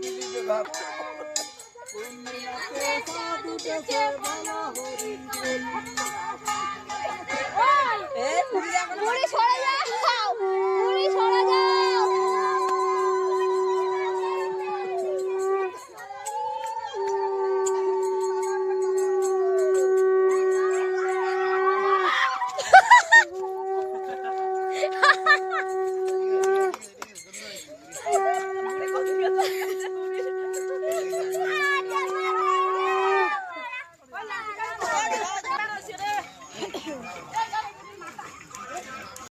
মিলিবে ভাব পূর্ণিমাতে সাধু দেশে